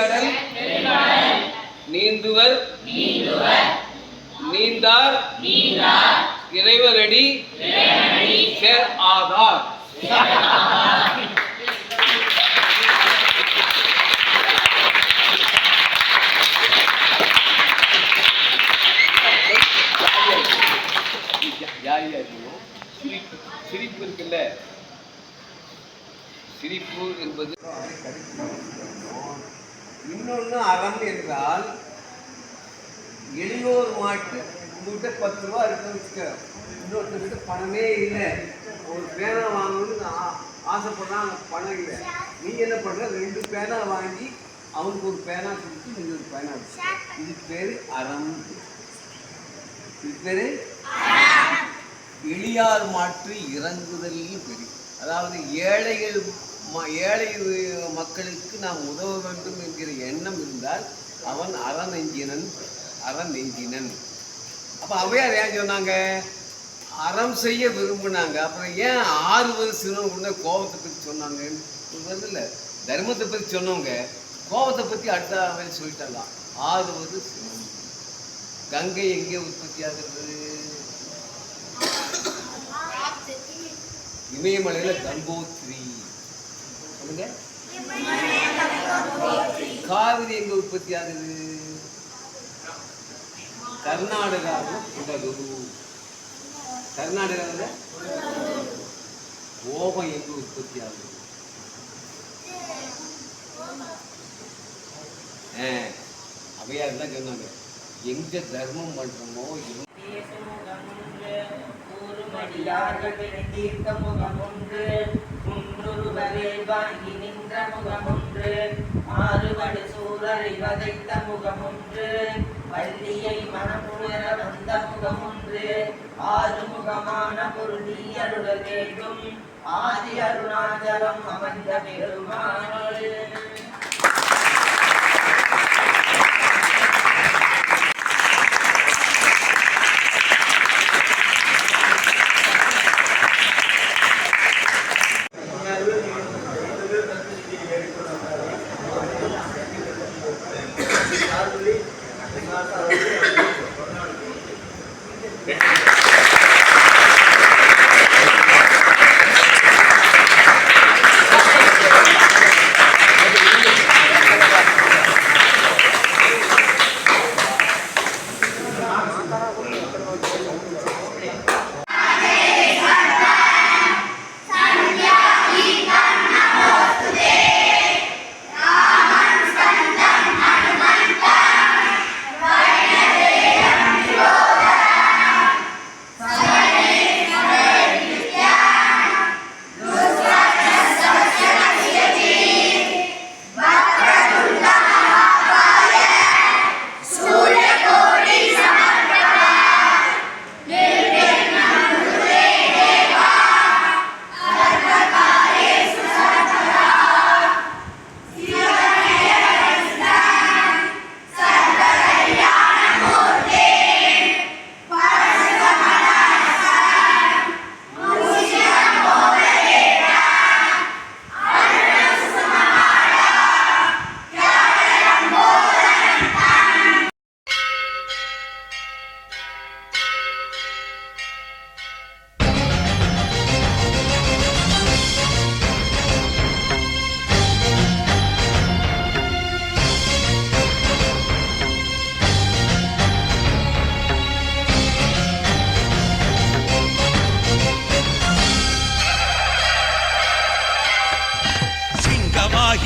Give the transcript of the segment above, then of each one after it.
நெடுங்கடல் நீந்துவர் நீந்தார் இறைவரடி சேர் ஆதார். சிரிப்பு சிரிப்பு இருக்குல்ல. சிரிப்பு என்பது இன்னொன்று அறம் என்றால் எளியோர் மாட்டு. உங்ககிட்ட பத்து ரூபா இருக்குன்னு வச்சுக்க. இன்னொருத்தர்கிட்ட பணமே இல்லை. ஒரு பேனா வாங்கணும்னு ஆ- ஆசைப்படுறான் பணம் இல்லை. நீ என்ன பண்ற? ரெண்டு பேனா வாங்கி அவனுக்கு ஒரு பேனா கொடுத்து நீங்கள் ஒரு பேனா இது பேர் அறம். இது பேர் எளியார் மாற்று இறங்குதல் பெரிய அதாவது ஏழைகள் ஏழை மக்களுக்கு நாம் உதவ வேண்டும் என்கிற எண்ணம் இருந்தால் அவன் அறநெஞ்சினன் அறநெஞ்சினன் அப்போ அவையார் ஏன் சொன்னாங்க அறம் செய்ய விரும்பினாங்க அப்புறம் ஏன் ஆறு வருஷம் உடனே கோபத்தை பற்றி சொன்னாங்கன்னு வருது இல்லை தர்மத்தை பற்றி சொன்னவங்க கோபத்தை பற்றி அடுத்த மாதிரி சொல்லிட்டாலாம் ஆறு வருஷம் கங்கை எங்கே உற்பத்தி ஆகிறது இமயமலையில கங்கோத்ரி சொல்லுங்க. காவிரி எங்க உற்பத்தி ஆகுது? கர்நாடகாவும் குடகுரு கர்நாடகாவில் கோபம் எங்க உற்பத்தி ஆகுது? அவையார் தான் சொன்னாங்க. எங்க தர்மம் பண்றோமோ எங்க முகமொன்று முன்னொருவரே வாங்கி நின்ற முகமொன்று மாறுபடு சூழலை வதைத்த முகமொன்று வள்ளியை மனமுணர வந்த முகமொன்று ஆறுமுகமான பொருள் நீ அருள வேண்டும். ஆதி அருணாச்சலம் அமர்ந்த பெருமானே. Gracias.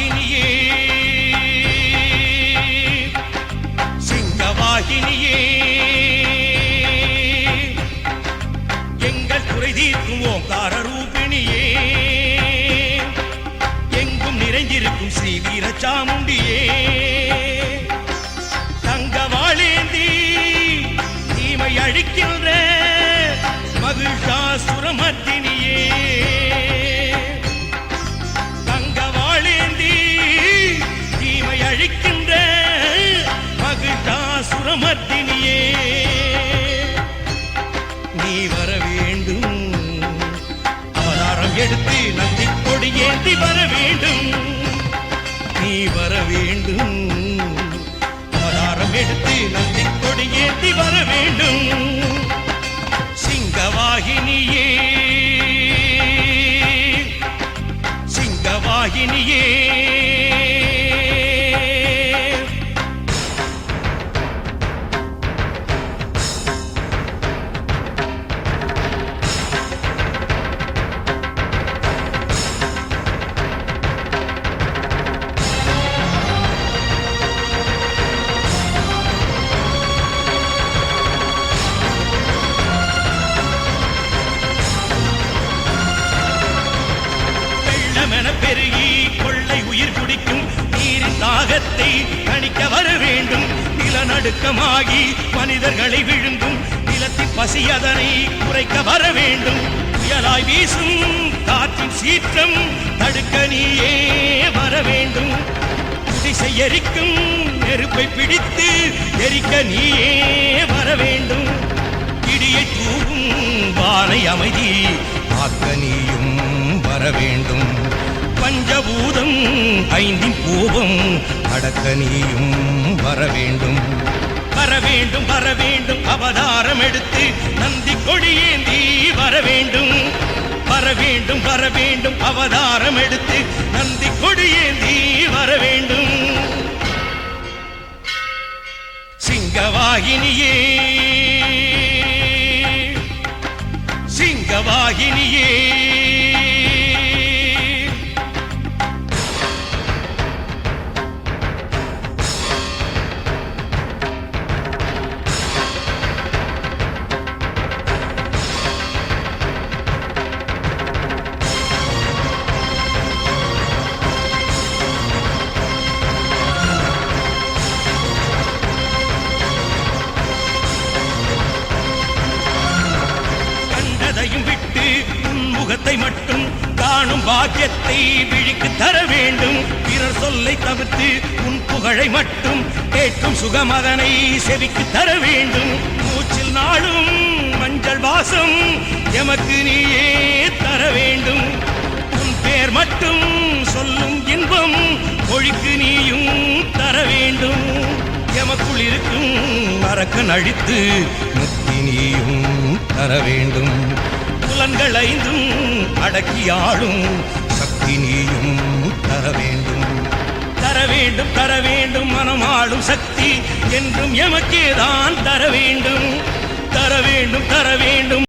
சிங்கவாகினியே சிங்கவாகினியே எங்கள் குறை தீர்க்கும் ஓங்கார ரூபிணியே. எங்கும் நிறைந்திருக்கும் ஸ்ரீ வீரச்சாமுண்டியே தங்கவாளேந்தி தீமை அழிக்கின்ற எடுத்து நந்தி கொடி ஏந்தி வர வேண்டும். நீ வர வேண்டும். அவதாரம் எடுத்து நந்தி கொடி ஏந்தி வர வேண்டும். சிங்கவாகினியே. சிங்கவாகினியே. வெள்ளமென பெருகி கொள்ளை உயிர் குடிக்கும் நீரின் தாகத்தை கணிக்க வர வேண்டும். நிலநடுக்கமாகி மனிதர்களை விழுந்தும் நிலத்தின் பசி அதனை குறைக்க வர வேண்டும். புயலாய் வீசும் காற்றின் சீற்றம் தடுக்க நீயே வர வேண்டும். திசை எரிக்கும் நெருப்பை பிடித்து எரிக்க நீயே வர வேண்டும். இடியை தூவும் வானை அமைதி காக்க நீயும் வர வேண்டும். பஞ்சபூதம் ஐந்தின் கோபம் அடக்க நீயும் வர வேண்டும். வர வேண்டும் வர வேண்டும் அவதாரம் எடுத்து நந்தி கொடியேந்தி வர வேண்டும். வர வேண்டும் வர வேண்டும் அவதாரம் எடுத்து நந்தி கொடியேந்தி வர வேண்டும். சிங்கவாகினியே சிங்கவாகினியே. உன் முகத்தை மட்டும் காணும் பாக்கியத்தை விழிக்கு தர வேண்டும். பிறர் சொல்லை தவிர்த்து உன் புகழை மட்டும் கேட்கும் சுகமதனை செவிக்கு தர வேண்டும். மூச்சில் நாளும் மஞ்சள் வாசம் எமக்கு நீயே தர வேண்டும். உன் பேர் மட்டும் சொல்லும் இன்பம் மொழிக்கு நீயும் தர வேண்டும். எமக்குள் இருக்கும் மறக்க நழித்து முக்தி நீயும் தர வேண்டும். கண்கள் ஐந்தும் அடக்கியாளும். சக்தி நீயும் தர வேண்டும். தர வேண்டும் தர வேண்டும் மனமாளும் சக்தி என்றும் எமக்கேதான் தர வேண்டும். தர வேண்டும் தர வேண்டும்.